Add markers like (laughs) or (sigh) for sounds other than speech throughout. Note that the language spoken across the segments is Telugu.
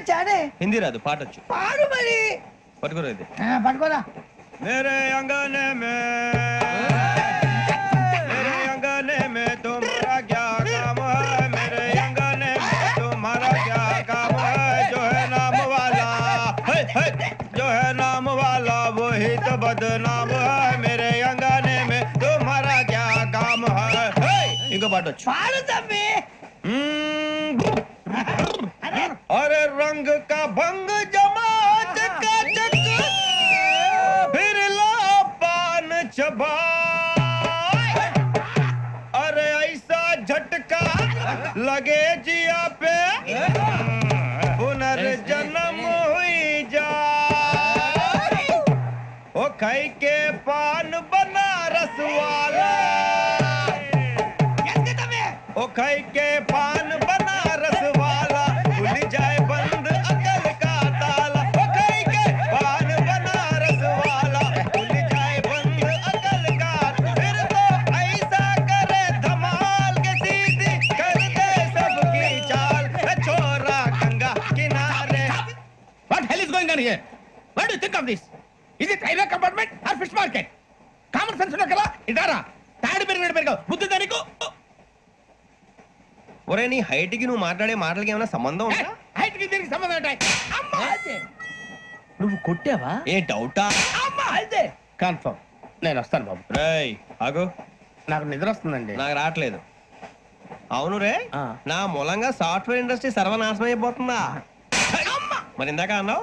వచ్చాడే? హిందీ రాదు పాటొచ్చు. పాడు మరి. పట్టుకోరా ఇది. పట్టుకోరా. మేరే అంగనే మే. మేరే అంగనే మే తుమారా క్యా కామ హై. మేరే అంగనే మే తుమారా క్యా కామ హై. జో హై నామ వాలా. హై హై. జో హై నామ వాలా వహీ బదనామ మేరే అంగనే మే తుమారా క్యా కామ హై. ఇంకో పాట వచ్చు పాడు తమ్మి. अरे रंग का भंग जमात का जग फिर पान चबा। अरे ऐसा झटका लगे जिया पे। पुनर्जन्म हुई जा। ओ खाई के पान बना रसवाला। ओ खाई के पान बना Here? What do you think of this? Is it railway compartment or fish market? Common sense ఉన్నా కదా? ఇదారా. తాడు పెరిగినట్టు పెరిగావు. బుద్ధి దానికి ఒరే నీ హైట్కి నువ్వు మాట్లాడే మాటలకి ఏమైనా సంబంధం ఉందా? హైట్కి దీనికి సంబంధం ఉంటాయి అమ్మా! నువ్వు కొట్టావా? ఏ డౌటా? అమ్మా! అయితే. కన్ఫర్మ్ నేను వస్తాను బాబు. రేయ్ ఆగు. నాకు నిద్ర వస్తుందండి. నాకు రావట్లేదు. అవును రే. నా మూలంగా సాఫ్ట్వేర్ ఇండస్ట్రీ సర్వనాశనం అయిపోతుందా? మరి ఇందాక అన్నావు?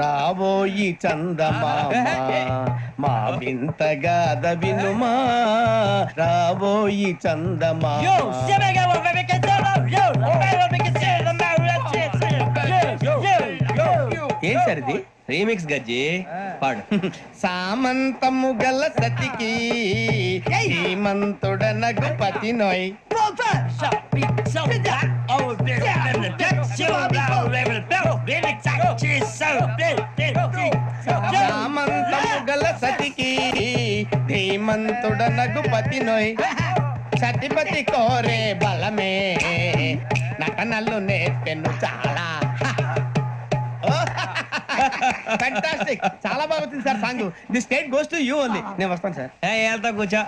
రాబోయి చందమామ మా వింత గాథ వినుమా. రాబోయి చందమామ. ఏం సార్ ఇది? రీమిక్స్ గజ్జి? పాడు. సామంతము గల సతికి హేమంతుడ నగుపతి నోయ్. గల సతికి నగుపతి నోయ్ సతిపతి కోరే బలమే నటనలు నేర్పెను చాలా ఫ్యాంటాస్టిక్ చాలా బాగా వచ్చింది sir song the state goes to you ఉంది నేను వస్తాను సార్ ఏ వెళ్తా కూర్చో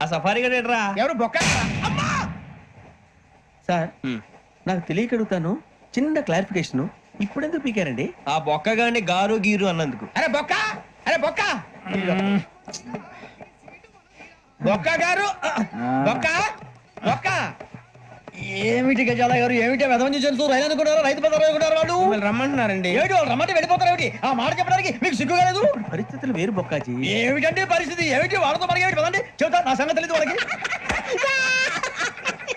ఆ సఫారీ గడేట్రా ఎవరు బొక్క అమ్మా! సార్ నాకు తెలియక అడుగుతాను చిన్న క్లారిఫికేషన్ ఇప్పుడెందుకు పీకారండి? ఆ బొక్కగాని గారు గీరు అన్నందుకు. అరే బొక్క! అరే బొక్క! బొక్క గారు! బొక్క! బొక్క! ఏమిటి గజాల గారు? ఏమిటి వెదవం చూసారు రైలు అనుకున్నారు? రైతు బజార్ అనుకున్నారు వాళ్ళు? రమ్మంటున్నారండి. ఏమిటి వాళ్ళు రమ్మంటే వెళ్ళిపోతారు ఏమిటి? ఆ మాట చెప్పడానికి మీకు సిగ్గు కాలేదు? పరిస్థితులు వేరు బొక్కాజీ. ఏమిటండి పరిస్థితి? ఏమిటి వాళ్ళతో మనకి ఏమిటి? పదండి. చెబుతా నా సంగతి తెలియదు వాళ్ళకి. (laughs)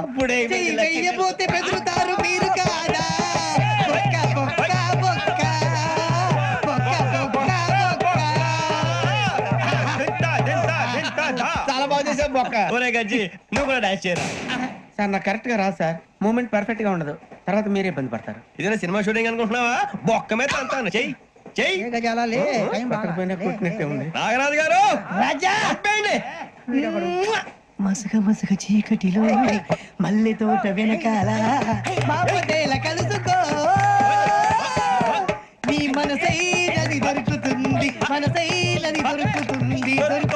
అప్పుడే చెయ్యి వెయ్యబోతే బెదురుతారు మీరు కాదా. చాలా బాగా చేసావు బొక్క. ఒరే గజ్జి నువ్వు కూడా డాన్స్ చేయరా? సార్ నాకు కరెక్ట్గా రాదు సార్. మూమెంట్ పర్ఫెక్ట్గా ఉండదు. తర్వాత మీరే ఇబ్బంది పడతారు. ఇదేనా సినిమా షూటింగ్ అనుకుంటున్నావా? బొక్క మీద అంతాను చెయ్యి నాగరాజు గారు రాజా! చెప్పేయండి మసక మసక చీకటిలో మల్లె తోట వెనకాల బాపదేల కలుసుకో నీ మనసైలని దొరుకుతుంది మనసైలని దొరుకుతుంది దొరుకు